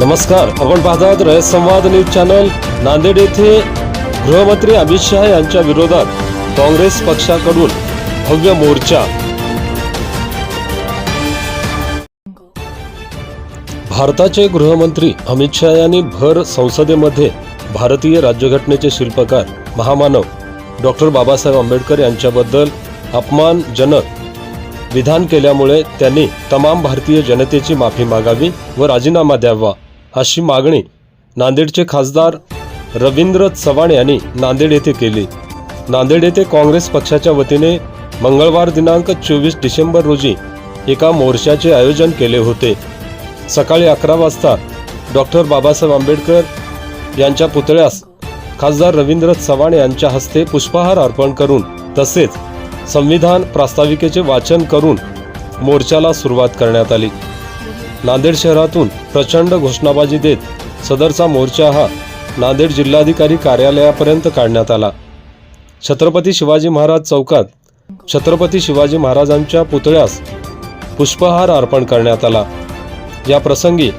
नमस्कार. आपण पाहतात रयत संवाद न्यूज चॅनल. नांदेड येथे गृहमंत्री अमित शहा यांच्या विरोधात काँग्रेस पक्षाकडून भव्य मोर्चा. भारताचे गृहमंत्री अमित शहा यांनी भर संसदेमध्ये भारतीय राज्यघटनेचे शिल्पकार महामानव डॉक्टर बाबासाहेब आंबेडकर यांच्याबद्दल अपमानजनक विधान केल्यामुळे त्यांनी तमाम भारतीय जनतेची माफी मागावी व राजीनामा द्यावा. अशी मागणी नांदेडचे खासदार रवींद्र चव्हाण यांनी नांदेड येथे केली. नांदेड येथे काँग्रेस पक्षाच्या वतीने मंगळवार दिनांक चोवीस डिसेंबर रोजी एका मोर्चाचे आयोजन केले होते. सकाळी अकरा वाजता डॉक्टर बाबासाहेब आंबेडकर यांच्या पुतळ्यास खासदार रवींद्र चव्हाण यांच्या हस्ते पुष्पहार अर्पण करून तसेच संविधान प्रास्ताविकेचे वाचन करून मोर्चाला सुरुवात करण्यात आली. नांदेड शहरातून प्रचंड घोषणाबाजी देत सदरचा मोर्चा हा नांदेड जिल्हाधिकारी कार्यालयापर्यंत काढण्यात आला. छत्रपती शिवाजी महाराज चौकात छत्रपती शिवाजी महाराजांच्या पुतळ्यास पुष्पहार अर्पण करण्यात आला. या प्रसंगी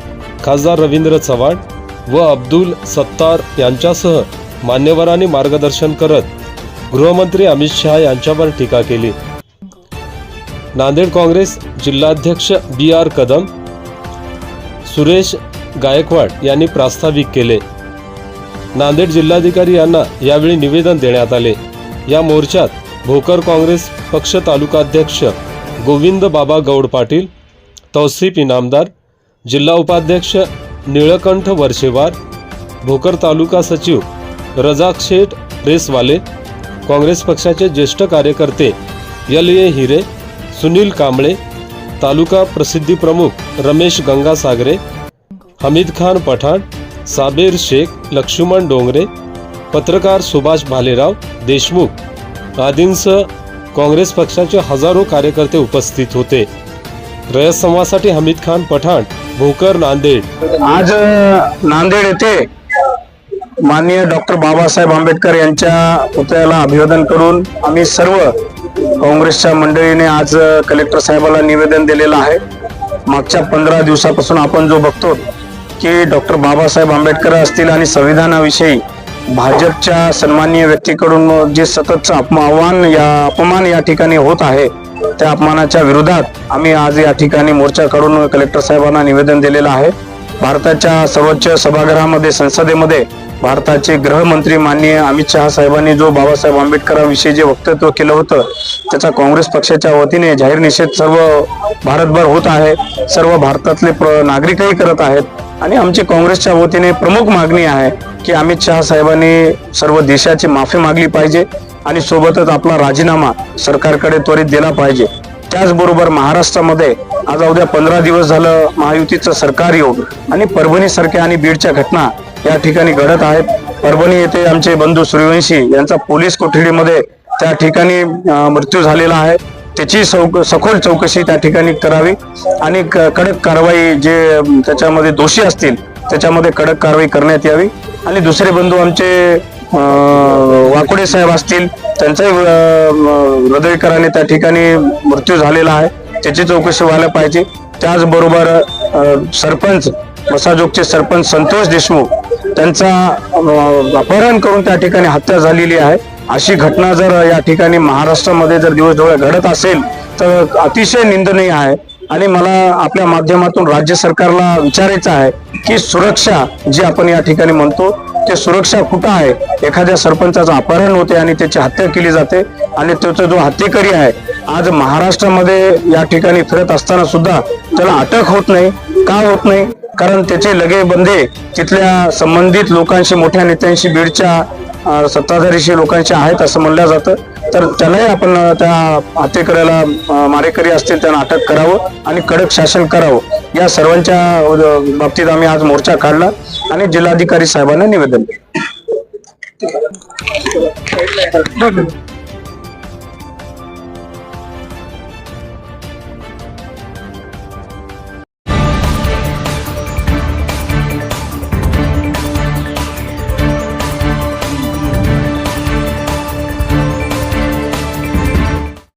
खासदार रवींद्र चव्हाण व अब्दुल सत्तार यांच्यासह मान्यवरांनी मार्गदर्शन करत गृहमंत्री अमित शहा यांच्यावर टीका केली. नांदेड काँग्रेस जिल्हाध्यक्ष बी आर कदम सुरेश गायकवाड यांनी प्रास्ताविक केले. नांदेड जिल्हाधिकारी यांना यावेळी निवेदन देण्यात आले. या मोर्चात भोकर काँग्रेस पक्ष तालुकाध्यक्ष गोविंद बाबा गौड पाटील तौसिफ इनामदार जिल्हा उपाध्यक्ष निळकंठ वर्षेवार भोकर तालुका सचिव रजाक शेठ प्रेसवाले काँग्रेस पक्षाचे ज्येष्ठ कार्यकर्ते यल ए हिरे सुनील कांबळे तालुका प्रसिद्धी प्रमुख रमेश गंगासागरे हमीद खान पठाण साबेर शेख लक्ष्मण डोंगरे पत्रकार सुभाष भालेराव देशमुख आदींसह काँग्रेस पक्षाचे हजारो कार्यकर्ते उपस्थित होते. रयत हमीद खान पठाण भोकर नांदेड. आज नांदेड येथे माननीय डॉक्टर बाबासाहेब आंबेडकर यांच्या पुतळ्याला अभिवादन करून आम्ही सर्व काँग्रेसच्या मंडळीने आज कलेक्टर साहेबाला निवेदन दिलेलं आहे. मागच्या पंधरा दिवसापासून आपण जो बघतो की डॉक्टर बाबासाहेब आंबेडकर असतील आणि संविधानाविषयी भाजपच्या सन्माननीय व्यक्तीकडून जे सततचं अप आव्हान या अपमान या ठिकाणी होत आहे त्या अपमानाच्या विरोधात आम्ही आज या ठिकाणी मोर्चा काढून कलेक्टर साहेबांना निवेदन दिलेलं आहे. भारताच्या सर्वोच्च सभागृहामध्ये संसदेमध्ये भारताचे गृहमंत्री माननीय अमित शहा साहेबांनी जो बाबासाहेब आंबेडकरांविषयी जे वक्तव्य केलं होतं त्याचा काँग्रेस पक्षाच्या वतीने जाहीर निषेध सर्व भारतभर होत आहे. सर्व भारतातले प्र नागरिकही करत आहेत. आणि आमची काँग्रेसच्या वतीने प्रमुख मागणी आहे की अमित शहा साहेबांनी सर्व देशाची माफी मागली पाहिजे आणि सोबतच आपला राजीनामा सरकारकडे त्वरित दिला पाहिजे. त्याचबरोबर महाराष्ट्रामध्ये आज उद्या पंधरा दिवस झालं महायुतीचं सरकार येऊन आणि परभणीसारख्या आणि बीडच्या घटना या ठिकाणी घडत आहेत. परभणी येथे आमचे बंधू सूर्यवंशी यांचा पोलीस कोठडीमध्ये त्या ठिकाणी मृत्यू झालेला आहे. त्याची चौक सखोल चौकशी त्या ठिकाणी करावी आणि क- कडक कारवाई जे त्याच्यामध्ये दोषी असतील त्याच्यामध्ये कडक कारवाई करण्यात यावी. आणि दुसरे बंधू आमचे वाकोडे साहेब असतील त्यांचाही हृदयकराने त्या ठिकाणी मृत्यू झालेला आहे. त्याची चौकशी व्हायला पाहिजे. त्याचबरोबर सरपंच मसाजोगचे सरपंच संतोष देशमुख त्यांचा अपहरण करून त्या ठिकाणी हत्या झालेली आहे. अशी घटना जर या ठिकाणी महाराष्ट्रामध्ये जर दिवस डोळे घडत असेल तर अतिशय निंदनीय आहे. आणि मला आपल्या माध्यमातून राज्य सरकारला विचारायचं आहे की सुरक्षा जी आपण या ठिकाणी म्हणतो ते सुरक्षा कुठं आहे? एखाद्या सरपंचाचं अपहरण होते आणि त्याची हत्या केली जाते आणि त्याचा जो हत्येकरी आहे आज महाराष्ट्रामध्ये या ठिकाणी फिरत असताना सुद्धा त्याला अटक होत नाही. का होत नाही? कारण त्याचे लगे बंदे तिथल्या संबंधित लोकांशी मोठ्या नेत्यांशी बीडच्या सत्ताधारीशी लोकांशी आहेत असं म्हणलं जातं. तर त्यालाही आपण त्या हत्येकऱ्याला मारेकरी असतील त्यांना अटक करावं आणि कडक शासन करावं. या सर्वांच्या बाबतीत आम्ही आज मोर्चा काढला आणि जिल्हाधिकारी साहेबांना निवेदन दिलं